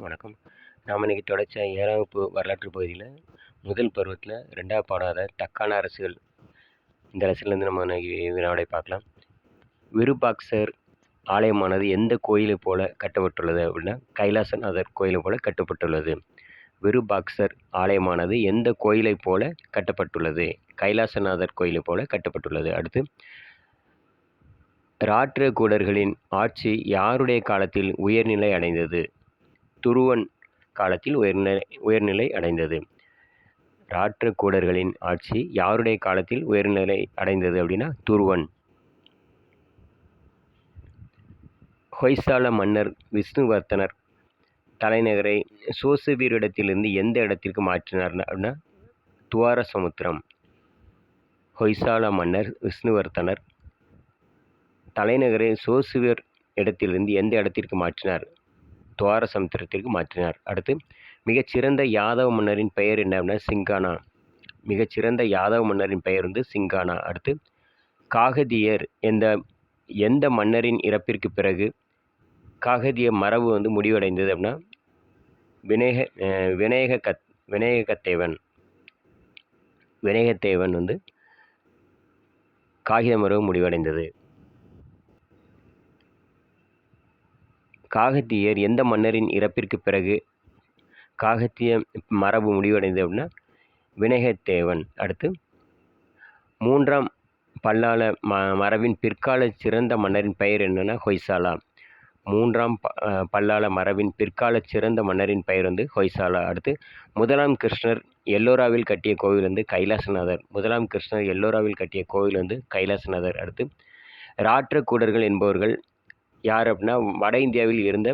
எல்லாருக்கும் வணக்கம். நாம் இன்றைக்கி தொடர்ச்சியாக ஏழாம் வகுப்பு வரலாற்று பகுதியில் முதல் பருவத்தில் ரெண்டாவது பாடாத தக்கான அரசுகள் இந்த அரசுலேருந்து நம்ம இன்னைக்கு பார்க்கலாம். விருபாக்சர் ஆலயமானது எந்த கோயிலை போல கட்டப்பட்டுள்ளது அப்படின்னா கைலாசநாதர் கோயிலை போல கட்டப்பட்டுள்ளது. விருபாக்சர் ஆலயமானது எந்த கோயிலை போல கட்டப்பட்டுள்ளது? கைலாசநாதர் கோயிலை போல கட்டப்பட்டுள்ளது. அடுத்து ராட்டிரகூடர்களின் ஆட்சி யாருடைய காலத்தில் உயர்நிலை அடைந்தது? துருவன் காலத்தில் உயர்நிலை உயர்நிலை அடைந்தது. ராட்டிரகூடர்களின் ஆட்சி யாருடைய காலத்தில் உயர்நிலை அடைந்தது அப்படின்னா துருவன். ஹொய்சால மன்னர் விஷ்ணுவர்த்தனர் தலைநகரை சோசுவீரிடத்திலிருந்து எந்த இடத்திற்கு மாற்றினார் அப்படின்னா துவார சமுத்திரம் ஹொய்சால மன்னர் விஷ்ணுவர்த்தனர் தலைநகரை சோசுவர் இடத்திலிருந்து எந்த இடத்திற்கு மாற்றினார்? துவார சமுத்திரத்திற்கு மாற்றினார். அடுத்து மிகச்சிறந்த யாதவ மன்னரின் பெயர் என்ன அப்படின்னா சிங்கானா. மிகச்சிறந்த யாதவ மன்னரின் பெயர் வந்து சிங்கானா. அடுத்து காகதியர் எந்த எந்த மன்னரின் இறப்பிற்கு பிறகு காகதிய மரபு வந்து முடிவடைந்தது அப்படின்னா விநேக விநாயக கத் விநாயகத்தேவன் விநாயகத்தேவன் வந்து காகித மரபு முடிவடைந்தது. காகத்தியர் எந்த மன்னரின் இறப்பிற்கு பிறகு காகத்திய மரபு முடிவடைந்தது அப்படின்னா வினயத்தேவன் அடுத்து மூன்றாம் பல்லாள ம மரபின் பிற்கால சிறந்த மன்னரின் பெயர் என்னென்னா ஹொய்சாலா. மூன்றாம் ப பல்லாள மரபின் பிற்கால சிறந்த மன்னரின் பெயர் வந்து ஹொய்சாலா. அடுத்து முதலாம் கிருஷ்ணர் எல்லோராவில் கட்டிய கோவில் வந்து கைலாசநாதர். முதலாம் கிருஷ்ணர் எல்லோராவில் கட்டிய கோவில் வந்து கைலாசநாதர். அடுத்து ராற்றக்கூடர்கள் என்பவர்கள் யார் அப்படின்னா வட இந்தியாவில் இருந்த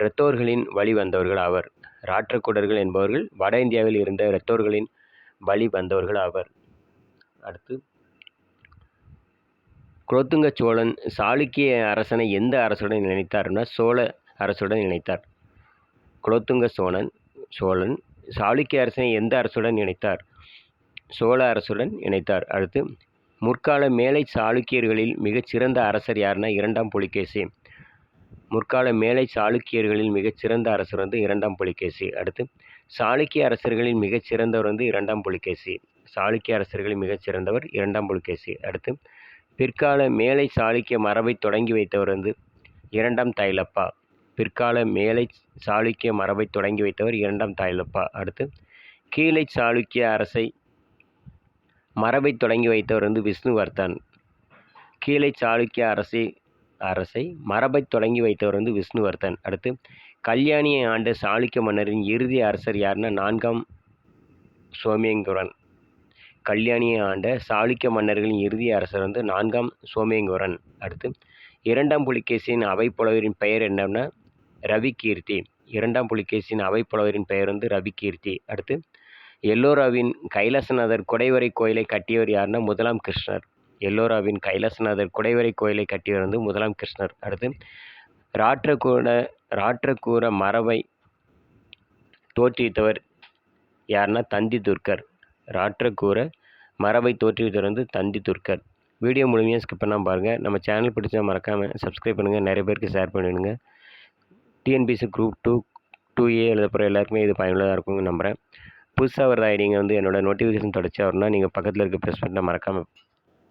இரத்தோர்களின் வழி வந்தவர்கள் ஆவர். ராற்றக்கூடர்கள் என்பவர்கள் வட இந்தியாவில் இருந்த இரத்தோர்களின் வழி வந்தவர்கள் ஆவர். அடுத்து குலோத்துங்க சோழன் சாளுக்கிய அரசனை எந்த அரசுடன் நினைத்தார்னா சோழ அரசுடன் இணைத்தார். குலோத்துங்க சோழன் சோழன் சாளுக்கிய அரசனை எந்த அரசுடன் இணைத்தார்? சோழ அரசுடன் இணைத்தார். அடுத்து முற்கால மேலை சாளுக்கியர்களில் மிகச்சிறந்த அரசர் யாருன்னா இரண்டாம் புலிகேசி. முற்கால மேலை சாளுக்கியர்களில் மிகச்சிறந்த அரசர் வந்து இரண்டாம் புலிகேசி. அடுத்து சாளுக்கிய அரசர்களில் மிகச்சிறந்தவர் வந்து இரண்டாம் புலிகேசி. சாளுக்கிய அரசர்களில் மிகச்சிறந்தவர் இரண்டாம் புலிகேசி. அடுத்து பிற்கால மேலை சாளுக்கிய மரபை தொடங்கி வைத்தவர் வந்து இரண்டாம் தைலப்பா. பிற்கால மேலை சாளுக்கிய மரபை தொடங்கி வைத்தவர் இரண்டாம் தைலப்பா. அடுத்து கீழை சாளுக்கிய அரசை மரபை தொடங்கி வைத்தவர் வந்து விஷ்ணுவர்தன் கீழே சாளுக்கிய அரசை அரசை மரபை தொடங்கி வைத்தவர் வந்து விஷ்ணுவர்தன் அடுத்து கல்யாணியை ஆண்ட சாளுக்கிய மன்னரின் இறுதி அரசர் யாருன்னா நான்காம் சோமேங்குரன். கல்யாணியை ஆண்ட சாளுக்கிய மன்னர்களின் இறுதி அரசர் வந்து நான்காம் சோமேங்குரன். அடுத்து இரண்டாம் புலிகேசியின் அவை புலவரின் பெயர் என்னன்னா ரவி கீர்த்தி இரண்டாம் புலிகேசியின் அவை புலவரின் பெயர் வந்து ரவி கீர்த்தி அடுத்து எல்லோராவின் கைலாசநாதர் குடைவரை கோயிலை கட்டியவர் யாருன்னா முதலாம் கிருஷ்ணர். எல்லோராவின் கைலாசநாதர் குடைவரை கோயிலை கட்டியவர் வந்து முதலாம் கிருஷ்ணர். அடுத்து ராற்றக்கூட ராற்றக்கூற மரபை தோற்றுவித்தவர் யாருன்னா தந்தி துர்க்கர் ராற்றக்கூற மரபை தோற்றுவித்தவர் வந்து தந்தி துர்க்கர் வீடியோ முழுமையாக ஸ்கிப் பண்ணாமல் பாருங்கள் நம்ம சேனல் பிடிச்சா மறக்காமல் சப்ஸ்கிரைப் பண்ணுங்கள் நிறைய பேருக்கு ஷேர் பண்ணிவிடுங்க TNPSC group two two A எழுத போகிற எல்லாருக்குமே இது பயனுள்ளதாக இருக்கும்னு நம்புகிறேன் புதுசாக வர்ற ஐடிங்க வந்து என்னோடய நோட்டிஃபிகேஷன் தொடர்ச்சியாக வரணும்னா நீங்கள் பக்கத்தில் இருக்க ப்ரெஸ் பட்டனை மறக்காமல்